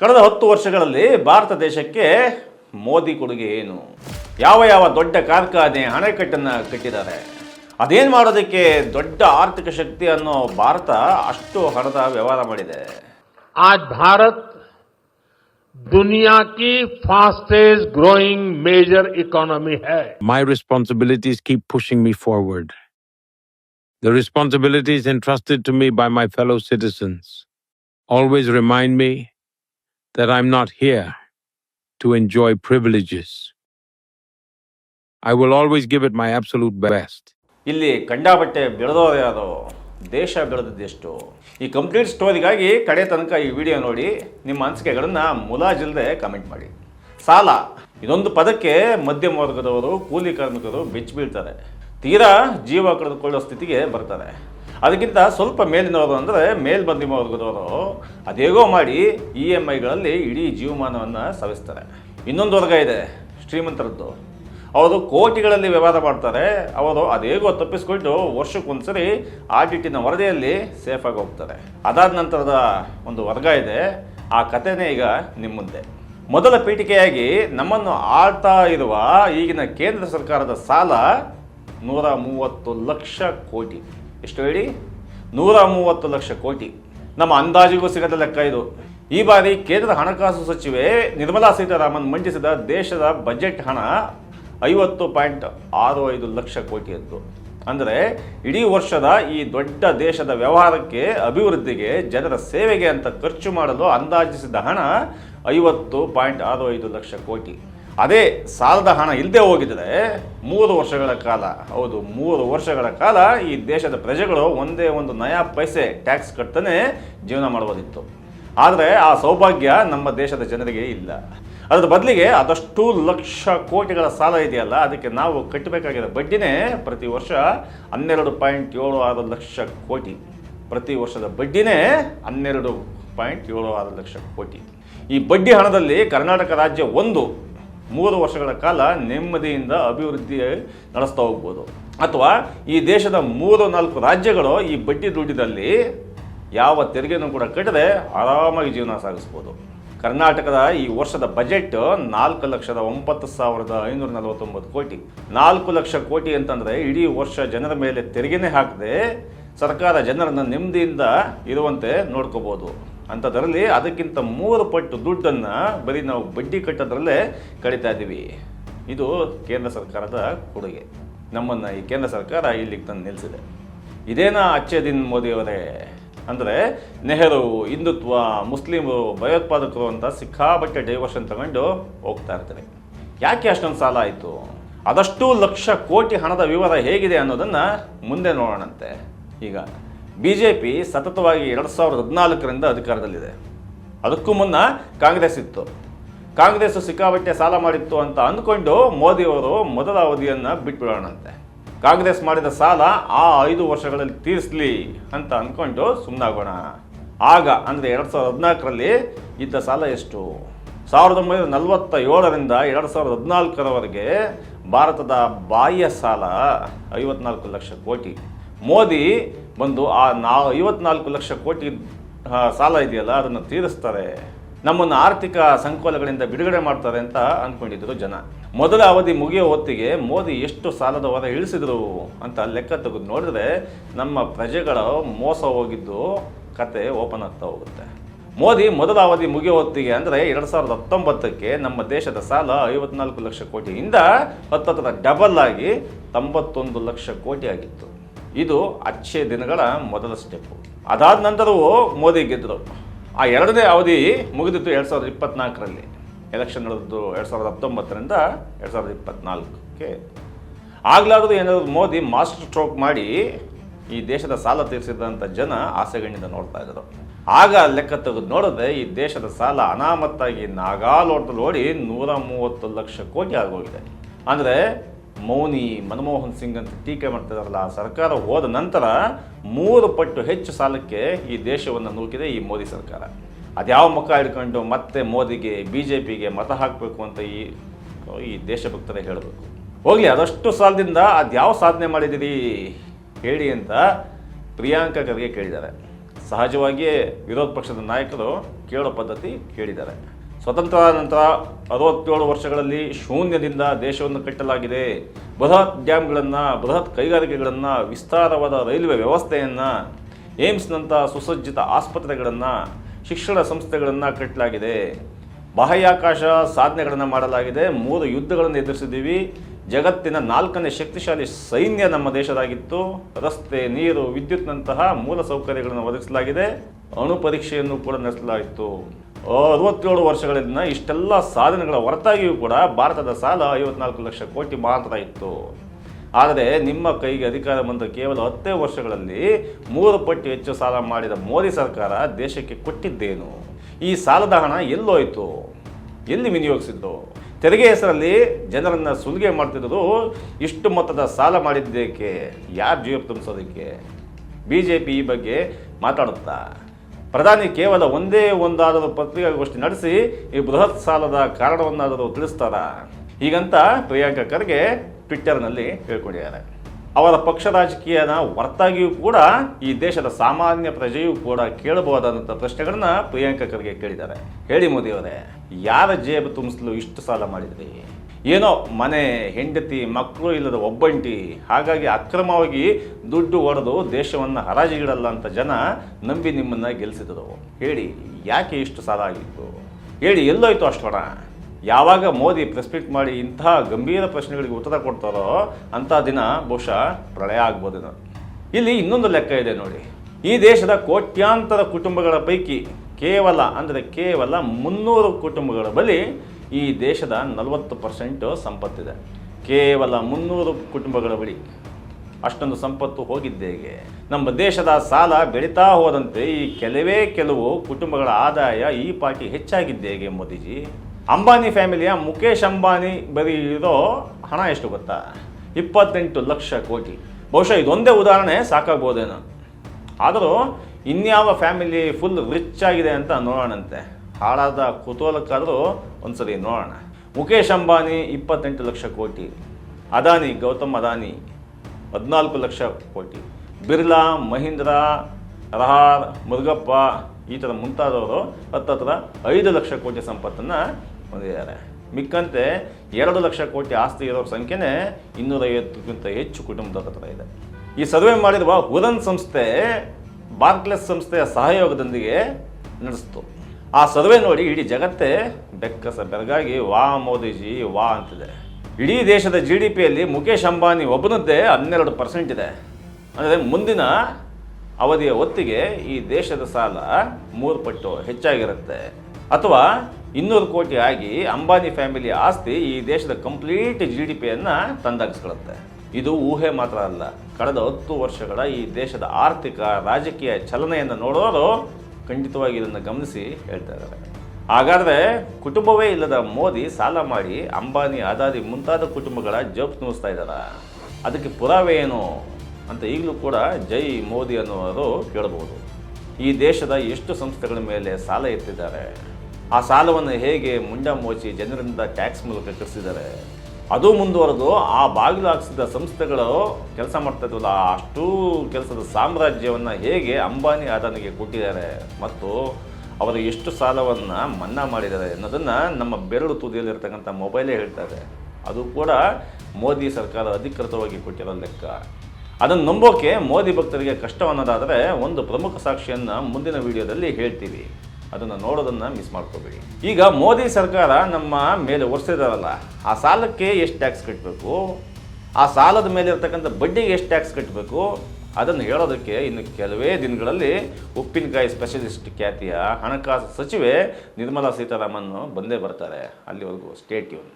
ಕಳೆದ ಹತ್ತು ವರ್ಷಗಳಲ್ಲಿ ಭಾರತ ದೇಶಕ್ಕೆ ಮೋದಿ ಕೊಡುಗೆ ಏನು ಯಾವ ಯಾವ ದೊಡ್ಡ ಕಾರ್ಖಾನೆ ಅಣೆಕಟ್ಟನ್ನು ಕಟ್ಟಿದ್ದಾರೆ ಅದೇನು ಮಾಡೋದಕ್ಕೆ ದೊಡ್ಡ ಆರ್ಥಿಕ ಶಕ್ತಿ ಅನ್ನೋ ಭಾರತ ಅಷ್ಟು ಹಣದ ವ್ಯವಹಾರ ಮಾಡಿದೆ आज भारत दुनिया की फास्टेस्ट ग्रोइंग मेजर इकोनॉमी है My responsibilities keep pushing me forward. The responsibilities entrusted to me by my fellow citizens always remind me that I'm not here to enjoy privileges. I will always give it my absolute best. ಇಲ್ಲಿ ಕಂಡಾಪಟ್ಟೆ ಬೆಳೆದವರು ಯಾರು ದೇಶ ಬೆಳೆದದ್ದೆಷ್ಟು ಈ complete ಸ್ಟೋರಿಗಾಗಿ ಕಡೆ ತನಕ ಈ video ನೋಡಿ, ನಿಮ್ಮ ಅನಿಸಿಕೆಗಳನ್ನು ಮುಲಾಜಿಲ್ಲದೆ ಕಮೆಂಟ್ ಮಾಡಿ ಸಾಲ, ಇದೊಂದು ಪದಕ್ಕೆ ಮಧ್ಯಮ ವರ್ಗದವರು ಕೂಲಿ ಕಾರ್ಮಿಕರು ಬೆಚ್ಚಿ ಬೀಳ್ತಾರೆ ತೀರಾ ಜೀವ ಕಳೆದುಕೊಳ್ಳೋ ಸ್ಥಿತಿಗೆ ಬರ್ತಾರೆ ಅದಕ್ಕಿಂತ ಸ್ವಲ್ಪ ಮೇಲಿನವರು ಅಂದರೆ ಮೇಲ್ ವರ್ಗದವರು ಅದೇಗೋ ಮಾಡಿ ಇ ಎಂ ಐಗಳಲ್ಲಿ ಇಡೀ ಜೀವಮಾನವನ್ನು ಸವಿಸ್ತಾರೆ. ಇನ್ನೊಂದು ವರ್ಗ ಇದೆ, ಶ್ರೀಮಂತರದ್ದು. ಅವರು ಕೋಟಿಗಳಲ್ಲಿ ವ್ಯವಹಾರ ಮಾಡ್ತಾರೆ, ಅವರು ಅದೇಗೋ ತಪ್ಪಿಸ್ಕೊಂಡು ವರ್ಷಕ್ಕೊಂದ್ಸರಿ ಆಡಿಟ್ಟಿನ ವರದಿಯಲ್ಲಿ ಸೇಫಾಗಿ ಹೋಗ್ತಾರೆ. ಅದಾದ ನಂತರದ ಒಂದು ವರ್ಗ ಇದೆ, ಆ ಕಥೆನೇ ಈಗ ನಿಮ್ಮ ಮುಂದೆ ಮೊದಲ ಪೀಠಿಕೆಯಾಗಿ ನಮ್ಮನ್ನು ಆಳ್ತಾ ಇರುವ ಈಗಿನ ಕೇಂದ್ರ ಸರ್ಕಾರದ ಸಾಲ ನೂರ ಮೂವತ್ತು ಲಕ್ಷ ಕೋಟಿ. ಎಷ್ಟು ಹೇಳಿ? ನೂರ ಮೂವತ್ತು ಲಕ್ಷ ಕೋಟಿ. ನಮ್ಮ ಅಂದಾಜಿಗೂ ಸಿಗದ ಲೆಕ್ಕ ಇದು. ಈ ಬಾರಿ ಕೇಂದ್ರ ಹಣಕಾಸು ಸಚಿವೆ ನಿರ್ಮಲಾ ಸೀತಾರಾಮನ್ ಮಂಡಿಸಿದ ದೇಶದ ಬಜೆಟ್ ಹಣ ಐವತ್ತು ಪಾಯಿಂಟ್ ಆರು ಐದು ಲಕ್ಷ ಕೋಟಿಯದ್ದು ಅಂದರೆ ಇಡೀ ವರ್ಷದ ಈ ದೊಡ್ಡ ದೇಶದ ವ್ಯವಹಾರಕ್ಕೆ, ಅಭಿವೃದ್ಧಿಗೆ, ಜನರ ಸೇವೆಗೆ ಅಂತ ಖರ್ಚು ಮಾಡಲು ಅಂದಾಜಿಸಿದ ಹಣ ಐವತ್ತು ಪಾಯಿಂಟ್ ಆರು ಐದು ಲಕ್ಷ ಕೋಟಿ. ಅದೇ ಸಾಲದ ಹಣ ಇಲ್ಲದೆ ಹೋಗಿದ್ರೆ ಮೂರು ವರ್ಷಗಳ ಕಾಲ, ಹೌದು ಮೂರು ವರ್ಷಗಳ ಕಾಲ ಈ ದೇಶದ ಪ್ರಜೆಗಳು ಒಂದೇ ಒಂದು ನಯಾ ಪೈಸೆ ಟ್ಯಾಕ್ಸ್ ಕಟ್ತಾನೆ ಜೀವನ ಮಾಡಬಹುದಿತ್ತು ಆದರೆ ಆ ಸೌಭಾಗ್ಯ ನಮ್ಮ ದೇಶದ ಜನರಿಗೆ ಇಲ್ಲ. ಅದರ ಬದಲಿಗೆ ಅದಷ್ಟು ಲಕ್ಷ ಕೋಟಿಗಳ ಸಾಲ ಇದೆಯಲ್ಲ, ಅದಕ್ಕೆ ನಾವು ಕಟ್ಟಬೇಕಾಗಿರೋ ಬಡ್ಡಿನೇ ಪ್ರತಿ ವರ್ಷ ಹನ್ನೆರಡು ಪಾಯಿಂಟ್ ಏಳು ಆರು ಲಕ್ಷ ಕೋಟಿ. ಪ್ರತಿ ವರ್ಷದ ಬಡ್ಡಿನೇ ಹನ್ನೆರಡು ಪಾಯಿಂಟ್ ಏಳು ಆರು ಲಕ್ಷ ಕೋಟಿ. ಈ ಬಡ್ಡಿ ಹಣದಲ್ಲಿ ಕರ್ನಾಟಕ ರಾಜ್ಯ ಒಂದು ಮೂರು ವರ್ಷಗಳ ಕಾಲ ನೆಮ್ಮದಿಯಿಂದ ಅಭಿವೃದ್ಧಿ ನಡೆಸ್ತಾ ಹೋಗ್ಬೋದು. ಅಥವಾ ಈ ದೇಶದ ಮೂರು ನಾಲ್ಕು ರಾಜ್ಯಗಳು ಈ ಬಡ್ಡಿ ದುಡ್ಡಿನಲ್ಲಿ ಯಾವ ತೆರಿಗೆನೂ ಕೂಡ ಕಟ್ಟದೆ ಆರಾಮಾಗಿ ಜೀವನ ಸಾಗಿಸ್ಬೋದು. ಕರ್ನಾಟಕದ ಈ ವರ್ಷದ ಬಜೆಟ್ ನಾಲ್ಕು ಲಕ್ಷದ ಒಂಬತ್ತು ಸಾವಿರದ ಐನೂರ ನಲವತ್ತೊಂಬತ್ತು ಕೋಟಿ. ನಾಲ್ಕು ಲಕ್ಷ ಕೋಟಿ ಅಂತಂದರೆ ಇಡೀ ವರ್ಷ ಜನರ ಮೇಲೆ ತೆರಿಗೆನೇ ಹಾಕದೆ ಸರ್ಕಾರ ಜನರನ್ನು ನೆಮ್ಮದಿಯಿಂದ ಇರುವಂತೆ ನೋಡ್ಕೋಬೋದು. ಅಂಥದ್ರಲ್ಲಿ ಅದಕ್ಕಿಂತ ಮೂರು ಪಟ್ಟು ದುಡ್ಡನ್ನು ಬರೀ ನಾವು ಬಡ್ಡಿ ಕಟ್ಟೋದ್ರಲ್ಲೇ ಕಳೀತಾ ಇದ್ದೀವಿ. ಇದು ಕೇಂದ್ರ ಸರ್ಕಾರದ ಕೊಡುಗೆ. ನಮ್ಮನ್ನು ಈ ಕೇಂದ್ರ ಸರ್ಕಾರ ಇಲ್ಲಿಗೆ ತಂದು ನಿಲ್ಲಿಸಿದೆ ಇದೇನಾ ಅಚ್ಚೆ ದಿನ್ ಮೋದಿಯವರೇ ಅಂದರೆ ನೆಹರು ಹಿಂದುತ್ವ, ಮುಸ್ಲಿಮರು ಭಯೋತ್ಪಾದಕರು ಅಂತ ಸಿಕ್ಕಾಬಟ್ಟೆ ಡೈವರ್ಷನ್ ತಗೊಂಡು ಹೋಗ್ತಾ ಇರ್ತಾರೆ. ಯಾಕೆ ಅಷ್ಟೊಂದು ಸಾಲ ಆಯಿತು? ಅದಷ್ಟು ಲಕ್ಷ ಕೋಟಿ ಹಣದ ವಿವರ ಹೇಗಿದೆ ಅನ್ನೋದನ್ನು ಮುಂದೆ ನೋಡೋಣಂತೆ. ಈಗ ಬಿ ಜೆ ಪಿ ಸತತವಾಗಿ ಎರಡು ಸಾವಿರದ ಹದಿನಾಲ್ಕರಿಂದ ಅಧಿಕಾರದಲ್ಲಿದೆ. ಅದಕ್ಕೂ ಮುನ್ನ ಕಾಂಗ್ರೆಸ್ ಇತ್ತು. ಕಾಂಗ್ರೆಸ್ ಸಿಕ್ಕಾಬಟ್ಟೆ ಸಾಲ ಮಾಡಿತ್ತು ಅಂತ ಅಂದ್ಕೊಂಡು ಮೋದಿಯವರು ಮೊದಲ ಅವಧಿಯನ್ನು ಬಿಟ್ಬಿಡೋಣಂತೆ. ಕಾಂಗ್ರೆಸ್ ಮಾಡಿದ ಸಾಲ ಆ ಐದು ವರ್ಷಗಳಲ್ಲಿ ತೀರಿಸಲಿ ಅಂತ ಅಂದ್ಕೊಂಡು ಸುಮ್ಮನಾಗೋಣ ಆಗ ಅಂದರೆ ಎರಡು ಸಾವಿರದ ಹದಿನಾಲ್ಕರಲ್ಲಿ ಇದ್ದ ಸಾಲ ಎಷ್ಟು? ಸಾವಿರದ ಒಂಬೈನೂರ ನಲವತ್ತ ಏಳರಿಂದ ಎರಡು ಸಾವಿರದ ಹದಿನಾಲ್ಕರವರೆಗೆ ಭಾರತದ ಬಾಹ್ಯ ಸಾಲ ಐವತ್ನಾಲ್ಕು ಲಕ್ಷ ಕೋಟಿ. ಮೋದಿ ಬಂದು ಆ ನಾ ಐವತ್ನಾಲ್ಕು ಲಕ್ಷ ಕೋಟಿ ಸಾಲ ಇದೆಯಲ್ಲ, ಅದನ್ನು ತೀರಿಸ್ತಾರೆ. ನಮ್ಮನ್ನು ಆರ್ಥಿಕ ಸಂಕೋಲಗಳಿಂದ ಬಿಡುಗಡೆ ಮಾಡ್ತಾರೆ ಅಂತ ಅಂದ್ಕೊಂಡಿದ್ರು ಜನ. ಮೊದಲ ಅವಧಿ ಮುಗಿಯೋ ಹೊತ್ತಿಗೆ ಮೋದಿ ಎಷ್ಟು ಸಾಲದ ಹೊರ ಇಳಿಸಿದ್ರು ಅಂತ ಲೆಕ್ಕ ತೆಗೆದು ನೋಡಿದ್ರೆ ನಮ್ಮ ಪ್ರಜೆಗಳು ಮೋಸ ಹೋಗಿದ್ದು ಕತೆ ಓಪನ್ ಆಗ್ತಾ ಹೋಗುತ್ತೆ. ಮೋದಿ ಮೊದಲ ಅವಧಿ ಮುಗಿಯೋ ಹೊತ್ತಿಗೆ ಅಂದರೆ ಎರಡು ಸಾವಿರದ ಹತ್ತೊಂಬತ್ತಕ್ಕೆ ನಮ್ಮ ದೇಶದ ಸಾಲ ಐವತ್ನಾಲ್ಕು ಲಕ್ಷ ಕೋಟಿಯಿಂದ ಹತ್ತತ್ರ ಡಬಲ್ ಆಗಿ ತೊಂಬತ್ತೊಂದು ಲಕ್ಷ ಕೋಟಿ ಆಗಿತ್ತು. ಇದು ಅಚ್ಚೆ ದಿನಗಳ ಮೊದಲ ಸ್ಟೆಪ್ಪು. ಅದಾದ ನಂತರವೂ ಮೋದಿ ಗೆದ್ದರು. ಆ ಎರಡನೇ ಅವಧಿ ಮುಗಿದಿತ್ತು ಎರಡು ಸಾವಿರದ ಇಪ್ಪತ್ನಾಲ್ಕರಲ್ಲಿ. ಎಲೆಕ್ಷನ್ ನಡೆದದ್ದು ಎರಡು ಸಾವಿರದ ಹತ್ತೊಂಬತ್ತರಿಂದ ಎರಡು ಸಾವಿರದ ಇಪ್ಪತ್ನಾಲ್ಕಕ್ಕೆ. ಆಗ್ಲಾದರೂ ಏನಾದರೂ ಮೋದಿ ಮಾಸ್ಟರ್ ಸ್ಟ್ರೋಕ್ ಮಾಡಿ ಈ ದೇಶದ ಸಾಲ ತೀರಿಸಿದಂಥ ಜನ ಆಸೆಗಣ್ಣಿಂದ ನೋಡ್ತಾ ಇದ್ದರು. ಆಗ ಲೆಕ್ಕ ತೆಗೆದು ನೋಡಿದ್ರೆ ಈ ದೇಶದ ಸಾಲ ಅನಾಮತ್ತಾಗಿ ನಾಗಾಲೋಟದಲ್ಲಿ ಓಡಿ ನೂರ ಮೂವತ್ತು ಲಕ್ಷ ಕೋಟಿ ಆಗೋಗಿದೆ. ಅಂದರೆ ಮೌನಿ, ಮನಮೋಹನ್ ಸಿಂಗ್ ಅಂತ ಟೀಕೆ ಮಾಡ್ತಿದಾರಲ್ಲ, ಸರ್ಕಾರ ಹೋದ ನಂತರ ಮೂರು ಪಟ್ಟು ಹೆಚ್ಚು ಸಾಲಕ್ಕೆ ಈ ದೇಶವನ್ನು ನೂಕಿದೆ ಈ ಮೋದಿ ಸರ್ಕಾರ. ಅದ್ಯಾವ ಮುಖ ಹಿಡ್ಕೊಂಡು ಮತ್ತೆ ಮೋದಿಗೆ ಬಿ ಜೆ ಪಿಗೆ ಮತ ಹಾಕಬೇಕು ಅಂತ ಈ ಈ ದೇಶಭಕ್ತರೇ ಹೇಳಬೇಕು. ಹೋಗಲಿ, ಅದಷ್ಟು ಸಾಲದಿಂದ ಅದ್ಯಾವ ಸಾಧನೆ ಮಾಡಿದಿರಿ ಹೇಳಿ ಅಂತ ಪ್ರಿಯಾಂಕಾ ಖರ್ಗೆ ಕೇಳಿದ್ದಾರೆ. ಸಹಜವಾಗಿಯೇ ವಿರೋಧ ಪಕ್ಷದ ನಾಯಕರು ಕೇಳೋ ಪದ್ಧತಿ ಕೇಳಿದ್ದಾರೆ. ಸ್ವತಂತ್ರ ನಂತರ ಅರವತ್ತೇಳು ವರ್ಷಗಳಲ್ಲಿ ಶೂನ್ಯದಿಂದ ದೇಶವನ್ನು ಕಟ್ಟಲಾಗಿದೆ. ಬೃಹತ್ ಡ್ಯಾಮ್ಗಳನ್ನು, ಬೃಹತ್ ಕೈಗಾರಿಕೆಗಳನ್ನು, ವಿಸ್ತಾರವಾದ ರೈಲ್ವೆ ವ್ಯವಸ್ಥೆಯನ್ನು, ಏಮ್ಸ್ನಂಥ ಸುಸಜ್ಜಿತ ಆಸ್ಪತ್ರೆಗಳನ್ನು, ಶಿಕ್ಷಣ ಸಂಸ್ಥೆಗಳನ್ನು ಕಟ್ಟಲಾಗಿದೆ ಬಾಹ್ಯಾಕಾಶ ಸಾಧನೆಗಳನ್ನು ಮಾಡಲಾಗಿದೆ. ಮೂರು ಯುದ್ಧಗಳನ್ನು ಎದುರಿಸಿದ್ದೀವಿ. ಜಗತ್ತಿನ ನಾಲ್ಕನೇ ಶಕ್ತಿಶಾಲಿ ಸೈನ್ಯ ನಮ್ಮ ದೇಶದಾಗಿತ್ತು. ರಸ್ತೆ, ನೀರು, ವಿದ್ಯುತ್ನಂತಹ ಮೂಲ ಸೌಕರ್ಯಗಳನ್ನು ಒದಗಿಸಲಾಗಿದೆ. ಅಣು ಪರೀಕ್ಷೆಯನ್ನು ಕೂಡ ನಡೆಸಲಾಯಿತು. ಅರವತ್ತೇಳು ವರ್ಷಗಳಿಂದ ಇಷ್ಟೆಲ್ಲ ಸಾಧನೆಗಳ ಹೊರತಾಗಿಯೂ ಕೂಡ ಭಾರತದ ಸಾಲ ಐವತ್ನಾಲ್ಕು ಲಕ್ಷ ಕೋಟಿ ಮಾತ್ರ ಇತ್ತು. ಆದರೆ ನಿಮ್ಮ ಕೈಗೆ ಅಧಿಕಾರ ಬಂದ ಕೇವಲ ಹತ್ತೇ ವರ್ಷಗಳಲ್ಲಿ ಮೂರು ಪಟ್ಟು ಹೆಚ್ಚು ಸಾಲ ಮಾಡಿದ ಮೋದಿ ಸರ್ಕಾರ ದೇಶಕ್ಕೆ ಕೊಟ್ಟಿದ್ದೇನು? ಈ ಸಾಲದ ಹಣ ಎಲ್ಲೋಯ್ತು? ಎಲ್ಲಿ ವಿನಿಯೋಗಿಸಿದ್ದು? ತೆರಿಗೆ ಹೆಸರಲ್ಲಿ ಜನರನ್ನು ಸುಲಿಗೆ ಮಾಡ್ತಿರೋದು ಇಷ್ಟು ಮೊತ್ತದ ಸಾಲ ಮಾಡಿದ್ದೇಕೆ? ಯಾರು ಜೀವ ತುಂಬಿಸೋದಕ್ಕೆ? ಬಿ ಜೆ ಪಿ ಈ ಬಗ್ಗೆ ಮಾತಾಡುತ್ತಾ? ಪ್ರಧಾನಿ ಕೇವಲ ಒಂದೇ ಒಂದಾದರೂ ಪತ್ರಿಕಾಗೋಷ್ಠಿ ನಡೆಸಿ ಈ ಬೃಹತ್ ಸಾಲದ ಕಾರಣವನ್ನಾದರೂ ತಿಳಿಸ್ತಾರಾ? ಹೀಗಂತ ಪ್ರಿಯಾಂಕ ಖರ್ಗೆ ಟ್ವಿಟ್ಟರ್ನಲ್ಲಿ ಹೇಳ್ಕೊಂಡಿದ್ದಾರೆ. ಅವರ ಪಕ್ಷ ರಾಜಕೀಯನ ಹೊರತಾಗಿಯೂ ಕೂಡ ಈ ದೇಶದ ಸಾಮಾನ್ಯ ಪ್ರಜೆಯೂ ಕೂಡ ಕೇಳಬಹುದಾದಂಥ ಪ್ರಶ್ನೆಗಳನ್ನ ಪ್ರಿಯಾಂಕ ಖರ್ಗೆ ಕೇಳಿದ್ದಾರೆ. ಹೇಳಿ ಮೋದಿಯವರೇ, ಯಾರ ಜೇಬು ತುಂಬಿಸಲು ಇಷ್ಟು ಸಾಲ ಮಾಡಿದ್ರಿ? ಏನೋ ಮನೆ, ಹೆಂಡತಿ, ಮಕ್ಕಳು ಇಲ್ಲದ ಒಬ್ಬಂಟಿ. ಹಾಗಾಗಿ ಅಕ್ರಮವಾಗಿ ದುಡ್ಡು ಹೊಡೆದು ದೇಶವನ್ನು ಹರಾಜಿಗಿಡಲ್ಲ ಅಂತ ಜನ ನಂಬಿ ನಿಮ್ಮನ್ನು ಗೆಲ್ಲಿಸಿದರು ಹೇಳಿ, ಯಾಕೆ ಇಷ್ಟು ಸಾಲ ಆಗಿತ್ತು? ಹೇಳಿ, ಎಲ್ಲೋಯ್ತು ಅಷ್ಟು ಹಣ. ಯಾವಾಗ ಮೋದಿ ಪ್ರೆಸ್ ಮೀಟ್ ಮಾಡಿ ಇಂತಹ ಗಂಭೀರ ಪ್ರಶ್ನೆಗಳಿಗೆ ಉತ್ತರ ಕೊಡ್ತಾರೋ ಅಂಥ ದಿನ ಬಹುಶಃ ಪ್ರಳಯ ಆಗ್ಬೋದೇನೋ. ಇಲ್ಲಿ ಇನ್ನೊಂದು ಲೆಕ್ಕ ಇದೆ ನೋಡಿ. ಈ ದೇಶದ ಕೋಟ್ಯಾಂತರ ಕುಟುಂಬಗಳ ಪೈಕಿ ಕೇವಲ, ಅಂದರೆ ಕೇವಲ ಮುನ್ನೂರು ಕುಟುಂಬಗಳ ಬಳಿ ಈ ದೇಶದ ನಲವತ್ತು ಪರ್ಸೆಂಟು ಸಂಪತ್ತಿದೆ. ಕೇವಲ ಮುನ್ನೂರು ಕುಟುಂಬಗಳ ಬಳಿ ಅಷ್ಟೊಂದು ಸಂಪತ್ತು ಹೋಗಿದ್ದೇಗೆ. ನಮ್ಮ ದೇಶದ ಸಾಲ ಬೆಳೀತಾ ಹೋದಂತೆ ಈ ಕೆಲವೇ ಕೆಲವು ಕುಟುಂಬಗಳ ಆದಾಯ ಈ ಪಾಟಿ ಹೆಚ್ಚಾಗಿದ್ದೇಗೆ ಮೋದಿಜಿ. ಅಂಬಾನಿ ಫ್ಯಾಮಿಲಿಯ ಮುಖೇಶ್ ಅಂಬಾನಿ ಬರೀ ಇರೋ ಹಣ ಎಷ್ಟು ಗೊತ್ತಾ? ಇಪ್ಪತ್ತೆಂಟು ಲಕ್ಷ ಕೋಟಿ. ಬಹುಶಃ ಇದೊಂದೇ ಉದಾಹರಣೆ ಸಾಕಾಗ್ಬೋದೇನೋ. ಆದರೂ ಇನ್ಯಾವ ಫ್ಯಾಮಿಲಿ ಫುಲ್ ರಿಚ್ ಆಗಿದೆ ಅಂತ ನೋಡೋಣಂತೆ. ಹಾಳಾದ ಕುತೂಹಲಕ್ಕಾದರೂ ಒಂದ್ಸರಿ ನೋಡೋಣ. ಮುಖೇಶ್ ಅಂಬಾನಿ ಇಪ್ಪತ್ತೆಂಟು ಲಕ್ಷ ಕೋಟಿ, ಅದಾನಿ, ಗೌತಮ್ ಅದಾನಿ ಹದಿನಾಲ್ಕು ಲಕ್ಷ ಕೋಟಿ. ಬಿರ್ಲಾ, ಮಹೀಂದ್ರ, ರಹಾರ್, ಮುರುಗಪ್ಪ ಈ ಥರ ಮುಂತಾದವರು ಹತ್ತತ್ರ ಐದು ಲಕ್ಷ ಕೋಟಿ ಸಂಪತ್ತನ್ನು ಹೊಂದಿದ್ದಾರೆ. ಮಿಕ್ಕಂತೆ ಎರಡು ಲಕ್ಷ ಕೋಟಿ ಆಸ್ತಿ ಇರೋ ಸಂಖ್ಯೆನೇ ಇನ್ನೂರೈವತ್ತಕ್ಕಿಂತ ಹೆಚ್ಚು ಕುಟುಂಬದ ಹತ್ರ ಇದೆ. ಈ ಸರ್ವೆ ಮಾಡಿರುವ ಉದನ್ ಸಂಸ್ಥೆ, ಬಾರ್ಕ್ಲೆಸ್ ಸಂಸ್ಥೆಯ ಸಹಯೋಗದೊಂದಿಗೆ ನಡೆಸಿತು. ಆ ಸರ್ವೆ ನೋಡಿ ಇಡೀ ಜಗತ್ತೇ ಬೆಕ್ಕಸ ಬೆರಗಾಗಿ ವಾ ಮೋದಿಜಿ, ವಾ ಅಂತಿದೆ. ಇಡೀ ದೇಶದ ಜಿ ಡಿ ಪಿಯಲ್ಲಿ ಮುಖೇಶ್ ಅಂಬಾನಿ ಒಬ್ಬನದ್ದೇ ಹನ್ನೆರಡು ಪರ್ಸೆಂಟ್ ಇದೆ. ಅಂದರೆ ಮುಂದಿನ ಅವಧಿಯ ಹೊತ್ತಿಗೆ ಈ ದೇಶದ ಸಾಲ ಮೂರು ಪಟ್ಟು ಹೆಚ್ಚಾಗಿರುತ್ತೆ. ಅಥವಾ ಇನ್ನೂರು ಕೋಟಿ ಆಗಿ ಅಂಬಾನಿ ಫ್ಯಾಮಿಲಿ ಆಸ್ತಿ ಈ ದೇಶದ ಕಂಪ್ಲೀಟ್ ಜಿ ಡಿ ಪಿಯನ್ನು ತಂದಾಗಿಸ್ಕೊಳ್ಳುತ್ತೆ. ಇದು ಊಹೆ ಮಾತ್ರ ಅಲ್ಲ. ಕಳೆದ ಹತ್ತು ವರ್ಷಗಳ ಈ ದೇಶದ ಆರ್ಥಿಕ ರಾಜಕೀಯ ಚಲನೆಯನ್ನು ನೋಡೋರು ಖಂಡಿತವಾಗಿ ಇದನ್ನು ಗಮನಿಸಿ ಹೇಳ್ತಾ ಇದ್ದಾರೆ. ಹಾಗಾದರೆ ಕುಟುಂಬವೇ ಇಲ್ಲದ ಮೋದಿ ಸಾಲ ಮಾಡಿ ಅಂಬಾನಿ ಅದಾರಿ ಮುಂತಾದ ಕುಟುಂಬಗಳ ಜೋಬ್ ತುಂಬಿಸ್ತಾ ಇದ್ದಾರ? ಅದಕ್ಕೆ ಪುರಾವೆ ಏನು ಅಂತ ಈಗಲೂ ಕೂಡ ಜೈ ಮೋದಿ ಅನ್ನುವರು ಕೇಳಬಹುದು ಈ ದೇಶದ ಎಷ್ಟು ಸಂಸ್ಥೆಗಳ ಮೇಲೆ ಸಾಲ ಎತ್ತಿದ್ದಾರೆ? ಆ ಸಾಲವನ್ನು ಹೇಗೆ ಮುಂಡ ಮೋಚಿ ಜನರಿಂದ ಟ್ಯಾಕ್ಸ್ ಮೂಲಕ ಕಟ್ಟಿಸಿದ್ದಾರೆ ಅದು ಮುಂದುವರೆದು ಆ ಬಾಗಿಲು ಹಾಕಿಸಿದ ಸಂಸ್ಥೆಗಳು ಕೆಲಸ ಮಾಡ್ತಾ ಆ ಅಷ್ಟೂ ಕೆಲಸದ ಸಾಮ್ರಾಜ್ಯವನ್ನು ಹೇಗೆ ಅಂಬಾನಿ ಅದನಿಗೆ ಕೊಟ್ಟಿದ್ದಾರೆ ಮತ್ತು ಅವರು ಎಷ್ಟು ಸಾಲವನ್ನು ಮನ್ನಾ ಮಾಡಿದ್ದಾರೆ ಅನ್ನೋದನ್ನು ನಮ್ಮ ಬೆರಳು ತುದಿಯಲ್ಲಿರ್ತಕ್ಕಂಥ ಮೊಬೈಲೇ ಹೇಳ್ತಾರೆ ಅದು ಕೂಡ ಮೋದಿ ಸರ್ಕಾರ ಅಧಿಕೃತವಾಗಿ ಕೊಟ್ಟಿರೋ ಲೆಕ್ಕ. ಅದನ್ನು ನಂಬೋಕೆ ಮೋದಿ ಭಕ್ತರಿಗೆ ಕಷ್ಟ ಅನ್ನೋದಾದರೆ ಒಂದು ಪ್ರಮುಖ ಸಾಕ್ಷಿಯನ್ನು ಮುಂದಿನ ವಿಡಿಯೋದಲ್ಲಿ ಹೇಳ್ತೀವಿ. ಅದನ್ನು ನೋಡೋದನ್ನು ಮಿಸ್ ಮಾಡ್ಕೋಬೇಡಿ ಈಗ ಮೋದಿ ಸರ್ಕಾರ ನಮ್ಮ ಮೇಲೆ ಒರೆಸಿದಾರಲ್ಲ, ಆ ಸಾಲಕ್ಕೆ ಎಷ್ಟು ಟ್ಯಾಕ್ಸ್ ಕಟ್ಟಬೇಕು ಆ ಸಾಲದ ಮೇಲೆ ಇರ್ತಕ್ಕಂಥ ಬಡ್ಡಿಗೆ ಎಷ್ಟು ಟ್ಯಾಕ್ಸ್ ಕಟ್ಟಬೇಕು ಅದನ್ನು ಹೇಳೋದಕ್ಕೆ ಇನ್ನು ಕೆಲವೇ ದಿನಗಳಲ್ಲಿ ಉಪ್ಪಿನಕಾಯಿ ಸ್ಪೆಷಲಿಸ್ಟ್ ಖ್ಯಾತಿಯ ಹಣಕಾಸು ಸಚಿವೆ ನಿರ್ಮಲಾ ಸೀತಾರಾಮನ್ ಬಂದೇ ಬರ್ತಾರೆ. ಅಲ್ಲಿವರೆಗೂ ಸ್ಟೇಟ್ ಟ್ಯೂನ್